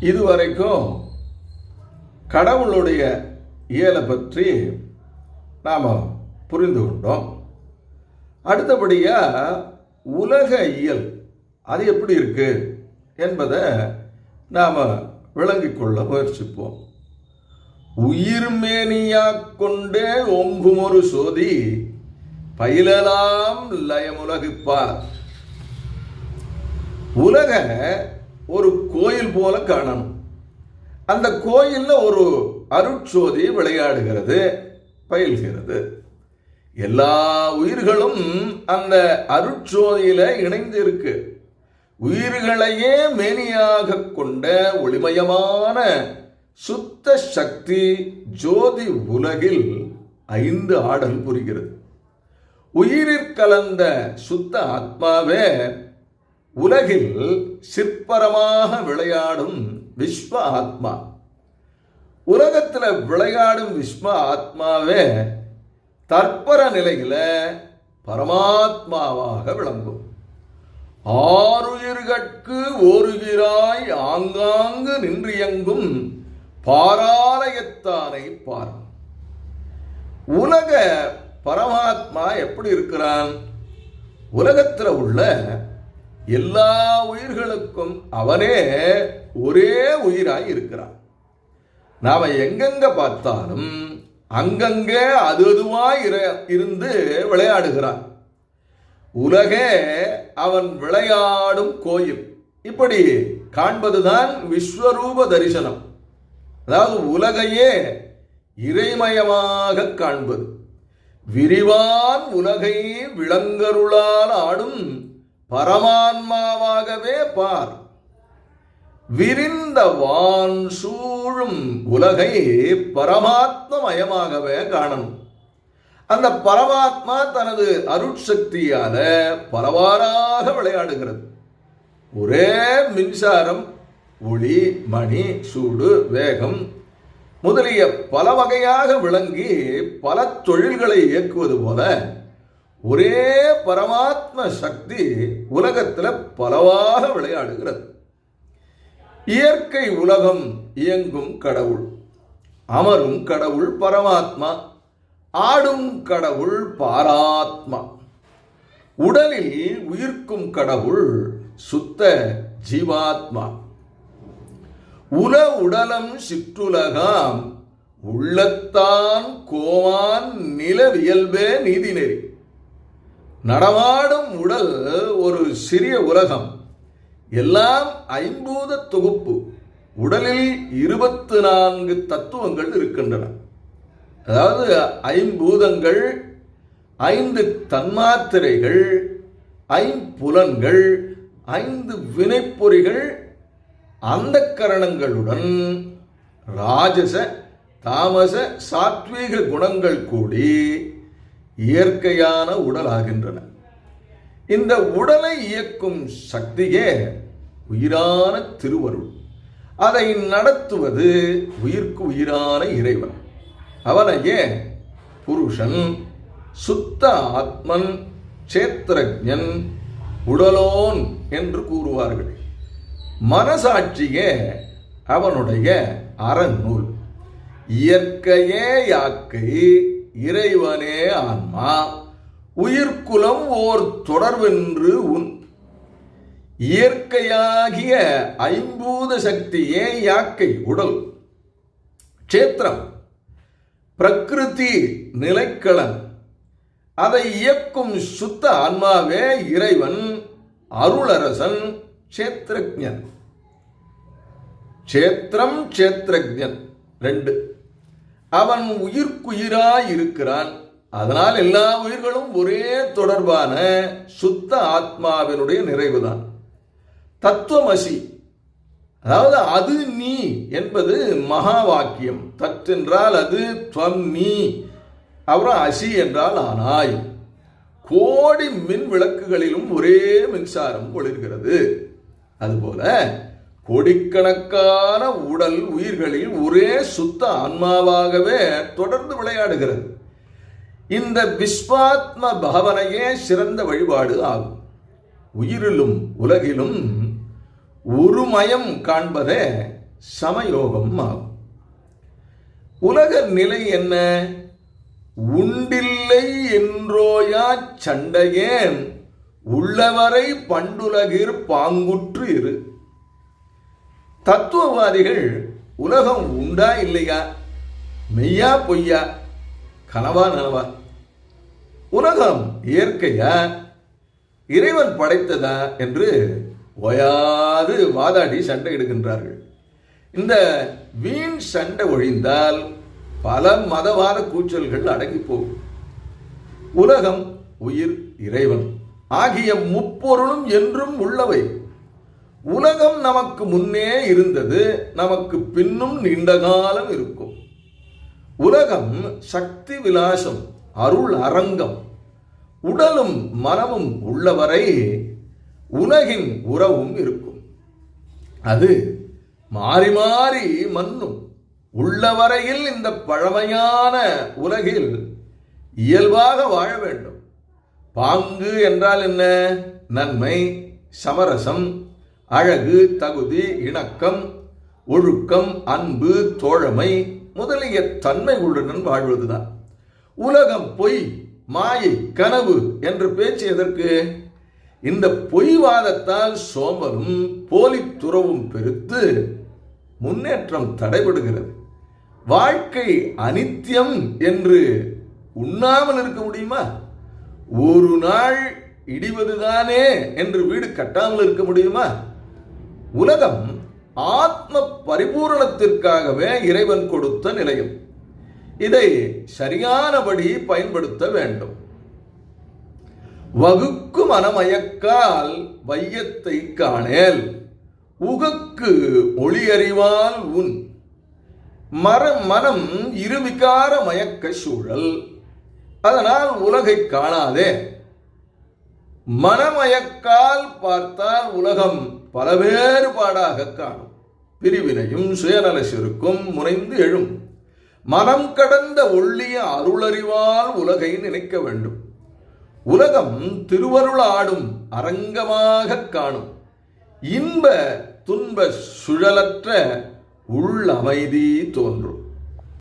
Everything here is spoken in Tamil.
இதுவரைக்கும் கடவுளுடைய இயலை பற்றி நாம் புரிந்து கொண்டோம். அடுத்தபடியாக உலக இயல் அது எப்படி இருக்கு என்பதை நாம் விளங்கிக் கொள்ள முயற்சிப்போம். உயிர்மேனியாக் கொண்டே ஒங்குமொரு ஒரு சோதி பயிலலாம் லயமுலகுப்பார். உலக ஒரு கோயில் போல காணணும். அந்த கோயிலில் ஒரு அருட்சோதி விளையாடுகிறது பயில்கிறது. எல்லா உயிர்களும் அந்த அருட்சோதியில இணைந்து இருக்கு உயிர்களையே மேனியாக கொண்ட ஒளிமயமான சுத்த சக்தி ஜோதி உலகில் ஐந்து ஆடல் புரிகிறது. உயிரிற் கலந்த சுத்த ஆத்மாவே உலகில் சிற்பரமாக விளையாடும் விஸ்வ ஆத்மா. உலகத்தில் விளையாடும் விஸ்வ ஆத்மாவே தற்பர நிலையில பரமாத்மாவாக விளங்கும். ஆறுயிர்கட்கு ஓருயிராய் ஆங்காங்கு நின்றியங்கும் பாராலயத்தானை பார். உலக பரமாத்மா எப்படி இருக்கிறான்? உலகத்தில் உள்ள எல்லா உயிர்களுக்கும் அவனே ஒரே உயிராய் இருக்கிறான். நாம எங்கெங்க பார்த்தாலும் அங்கங்கே அது அதுவாய் இருந்து விளையாடுகிறான். உலகே அவன் விளையாடும் கோயில். இப்படி காண்பதுதான் விஸ்வரூப தரிசனம். அதாவது உலகையே இறைமயமாக காண்பது. விரிவான் உலகை விளங்கருளால் ஆடும் பரமான்மாவாகவே பார். விரிந்த வான் சூழும் உலகை பரமாத்மமயமாகவே காணணும். அந்த பரமாத்மா தனது அருட்சக்தியால பரவாறாக விளையாடுகிறது. ஒரே மின்சாரம் ஒளி மணி சூடு வேகம் முதலிய பல வகையாக விளங்கி பல தொழில்களை இயக்குவது போல ஒரே பரமாத்ம சக்தி உலகத்தில் பலவாக விளையாடுகிறது. இயற்கை உலகம் இயங்கும் கடவுள் அமரும் கடவுள் பரமாத்மா ஆடும் கடவுள் பாராத்மா. உடலில் உயிர்க்கும் கடவுள் சுத்த ஜீவாத்மா. உல உடலம் சிற்றுலகாம் உள்ளத்தான் கோவான் நிலவியல்பே நீதிநெறி நடமாடும் உடல் ஒரு சிறிய உலகம். எல்லாம் ஐம்பூத தொகுப்பு. உடலில் இருபத்து நான்கு தத்துவங்கள் இருக்கின்றன. அதாவது ஐம்பூதங்கள் ஐந்து தன்மாத்திரைகள் ஐம்புலன்கள் ஐந்து வினைப்பொறிகள் அந்த கரணங்களுடன் ராஜச தாமச சாத்வீக குணங்கள் கூடி இயற்கையான உடலாகின்றன. இந்த உடலை இயக்கும் சக்தியே உயிரான திருவருள். அதை நடத்துவது உயிர்க்கு உயிரான இறைவன். அவனையே புருஷன் சுத்த ஆத்மன் சேத்திரஜன் உடலோன் என்று கூறுவார்கள். மனசாட்சியே அவனுடைய அறநூல். இயற்கையே யாக்கை இறைவனே ஆன்மா உயிர்க்குலம் ஓர் தொடர்வென்று உன். இயற்கையாகிய ஐம்பூத சக்தியே யாக்கை உடல். க்ஷேத்திரம் பிரகிருதி நிலைக்களன் அதை இயக்கும் சுத்த ஆன்மாவே இறைவன் அருளரசன் க்ஷேத்திரஜன். க்ஷேத்திரம் க்ஷேத்திரஜன். ரெண்டு. அவன் உயிர்க்குயிராய் இருக்கிறான் அதனால் எல்லா உயிர்களும் ஒரே தொடர்பான சுத்த ஆத்மாவினுடைய நிறைவுதான். தத்துவமசி அதாவது அது நீ என்பது மகா வாக்கியம் தற்றென்றால் அது துவம் நீ அப்புறம் அசி என்றால் ஆனாய். கோடி மின் விளக்குகளிலும் ஒரே மின்சாரம் ஒளிர்கிறது. அதுபோல கோடிக்கணக்கான உடல் உயிர்களில் ஒரே சுத்த ஆன்மாவாகவே தொடர்ந்து விளையாடுகிறது. இந்த விஸ்வாத்ம பாவனையே சிறந்த வழிபாடு ஆகும். உயிரிலும் உலகிலும் ஒருமயம் காண்பதே சமயோகம் ஆகும். உலக நிலை என்ன? உண்டில்லை என்றோயா சண்டையேன் உள்ளவரை பண்டுலகிர் பாங்குற்று இரு. தத்துவவாதிகள் உலகம் உண்டா இல்லையா? மெய்யா பொய்யா? கனவா நனவா? உலகம் இயற்கையா? இறைவன் படைத்ததா? என்று ஓயாது வாதாடி சண்டை எடுக்கின்றார்கள் இந்த வீண் சண்டை ஒழிந்தால் பல மதவாத கூச்சல்கள் அடங்கி போகும். உலகம் உயிர் இறைவன். ஆகிய முப்பொருளும் என்றும் உள்ளவை. உலகம் நமக்கு முன்னே இருந்தது நமக்கு பின்னும் நீண்ட காலம் இருக்கும். உலகம் சக்தி விலாசம் அருள் அரங்கம். உடலும் மனமும் உள்ளவரை உலகின் உறவும் இருக்கும். அது மாறி மாறி மன்னும் உள்ளவரையில் இந்த பழமையான உலகில் இயல்பாக வாழ வேண்டும். பாங்கு என்றால் என்ன? நன்மை சமரசம் அழகு தகுதி இணக்கம் ஒழுக்கம் அன்பு தோழமை முதலிய தன்மை உள்ளுடன் வாழ்வதுதான். உலகம் பொய் மாயை கனவு என்று பேச்சு எதற்கு? இந்த பொய்வாதத்தால் சோம்பலும் போலித்துறவும் பெருத்து முன்னேற்றம் தடைபடுகிறது. வாழ்க்கை அனித்தியம் என்று உண்ணாமல் இருக்க முடியுமா? ஒரு நாள் இடிவதுதானே என்று வீடு கட்டாமல் இருக்க முடியுமா? உலகம் ஆத்ம பரிபூரணத்திற்காகவே இறைவன் கொடுத்த நிலையம். இதை சரியானபடி பயன்படுத்த வேண்டும். வகுக்கு மனமயக்கால் வையத்தை காணேல். உகக்கு ஒளியறிவால் உன். மர மனம் இருவிகார மயக்க சூழல். அதனால் உலகை காணாதே. மனமயக்கால் பார்த்தால் உலகம் பல வேறுபாடாக காணும். பிரிவினையும் சுயநல செருக்கும் முனைந்து எழும். மனம் கடந்த ஒள்ளிய அருளறிவால் உலகை நினைக்க வேண்டும். உலகம் திருவருளாடும் அரங்கமாக காணும். இன்ப துன்ப சுழலற்ற உள்ளமைதி தோன்றும்.